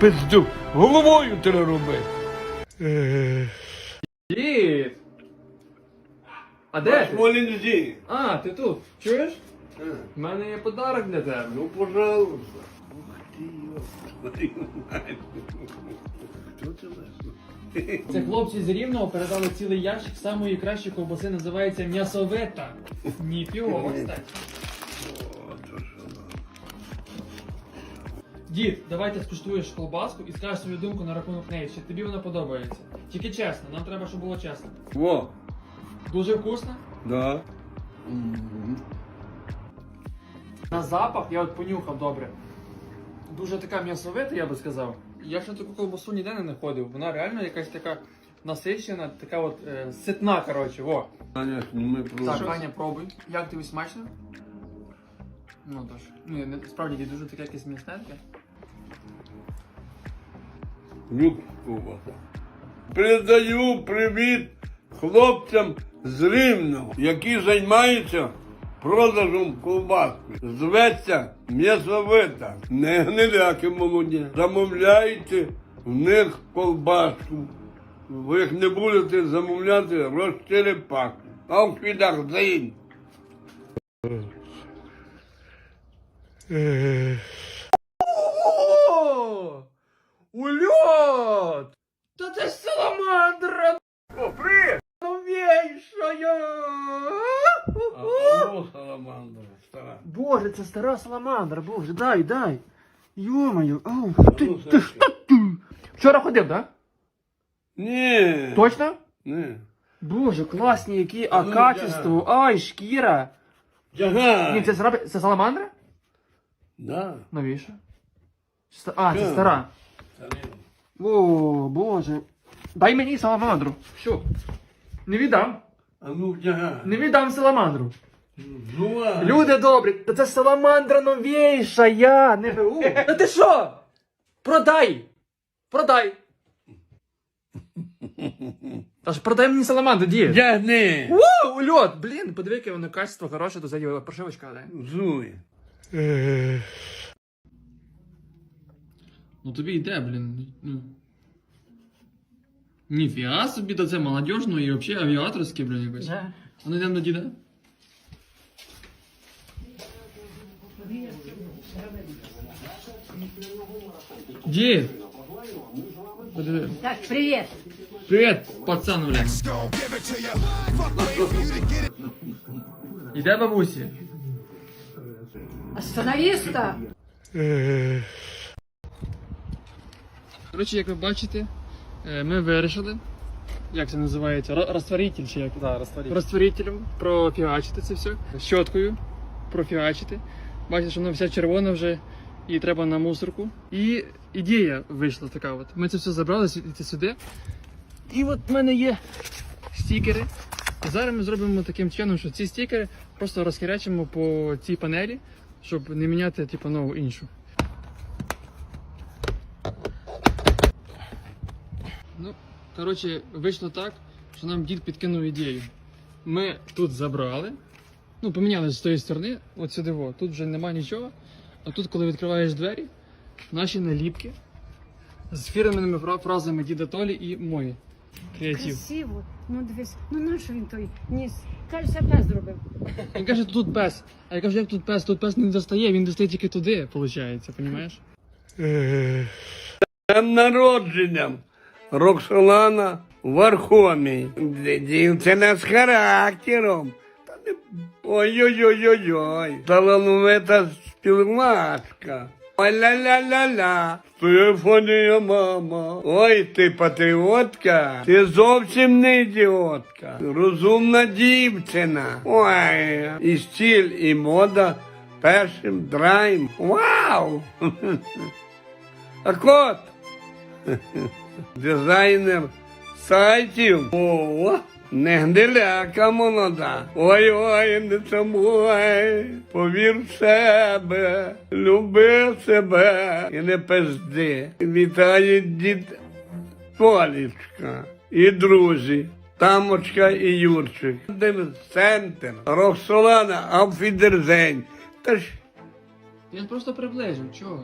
пизду. Головою треба робити. Дід! А де ти? А, ти тут. Чуєш? У мене є подарок для тебе. Ну, пожалуйста. Це хлопці з Рівного передали цілий ящик самої кращої ковбаси, називається м'ясовита. Ніфіго, кстати. Дід, давайте скуштуєш колбаску і скажеш свою думку на рахунок неї, чи тобі вона подобається. Тільки чесно, нам треба, щоб було чесно. Во, Дуже вкусно. да. На запах я от понюхав добре. Дуже така м'ясовита, я би сказав. Я ще таку колбасу ніде не знаходив. Вона реально якась така насичена, така от е, ситна, коротше, во. Аня, сніми Так, просто. Аня, пробуй. Як тобі смачно? Ну тож. Не, справді ді, дуже таке якесь м'ясненьке. Люк. Передаю привіт хлопцям з Рівного, які займаються продажем ковбаски. Зветься м'ясовита. Не гниляки молоді. Замовляйте в них колбаску. Ви їх не будете замовляти розчерепак. А в підах заїм. О! Ульот! Та це ж саламандра! О! Новейшая! А саламандра, стара. Боже, це стара саламандра, боже, дай, дай. Йо-моє, ау, ти, ну, ти що ти? Вчора ходив, так? Ні. Точно? Ні. Боже, класні які, а Ну, качество, ай, шкіра. Ні, це, це саламандра? Да. Новіша. Ста- А, це Так. стара. О, боже. Дай мені саламандру. Що? Не віддам. А ну. Не віддам саламандру. Жува. Люди добрі, та це саламандра новіша, я не ГУ. Та ти що? Продай! Продай! Та ж продай мені саламандру, дід. Тягни. О, ульот! Блін, подиви, яке воно качество хороше, то ззаді прошивочка, да? Зуй. Ну тобі йде, блін. Ну. Ніфіга собі, то це молодіжно і взагалі авіаторське, блін, якось. А ну йдемо до діда. Дід! Подиви. Так, привет. Привіт, пацан, блін. Іде бабусі. Остановись-то. Коротше, як ви бачите, ми вирішили, як це називається, Ро- розтворитель чи як? Да, розтворіть. Розтворителем профігачити це все. Щоткою профігачити. Бачите, що воно вся червона вже і треба на мусорку. І ідея вийшла така от. Ми це все забрали сюди. І от в мене є стікери. Зараз ми зробимо таким чином, що ці стікери просто розхерячимо по цій панелі, щоб не міняти типу, нову іншу. Ну, коротше, вийшло так, що нам дід підкинув ідею. Ми тут забрали, ну, поміняли з тої сторони, от сюди, во. тут вже нема нічого. А тут, коли відкриваєш двері, наші наліпки з фірменними фразами діда Толі і мої. Креатив. Красиво. Ну дивись, ну нащо він той ніс? Кажеться, пес зробив. Він каже, тут пес. А я кажу, як тут пес? Тут пес не достає, він достає тільки туди, виходить, розумієш? Днем народженням Роксолана Вархомій. Дівчина з характером. Ой-ой-ой-ой-ой. Талановита співачка. Ой-ля-ля-ля-ля. Стефанія мама. Ой, ти патріотка. Ти зовсім не ідіотка. Розумна дівчина. Ой, і стіль, і мода першим драйм. Вау! А кот. Дизайнер сайтів. О, не гниляка молода. Ой-ой, не самуй. Повір в себе, люби себе і не пизди. Вітає дід Толічка і друзі. Тамочка і Юрчик. Центр. Роксолана, Ауфідерзень. Та ж Я просто приближив, чого?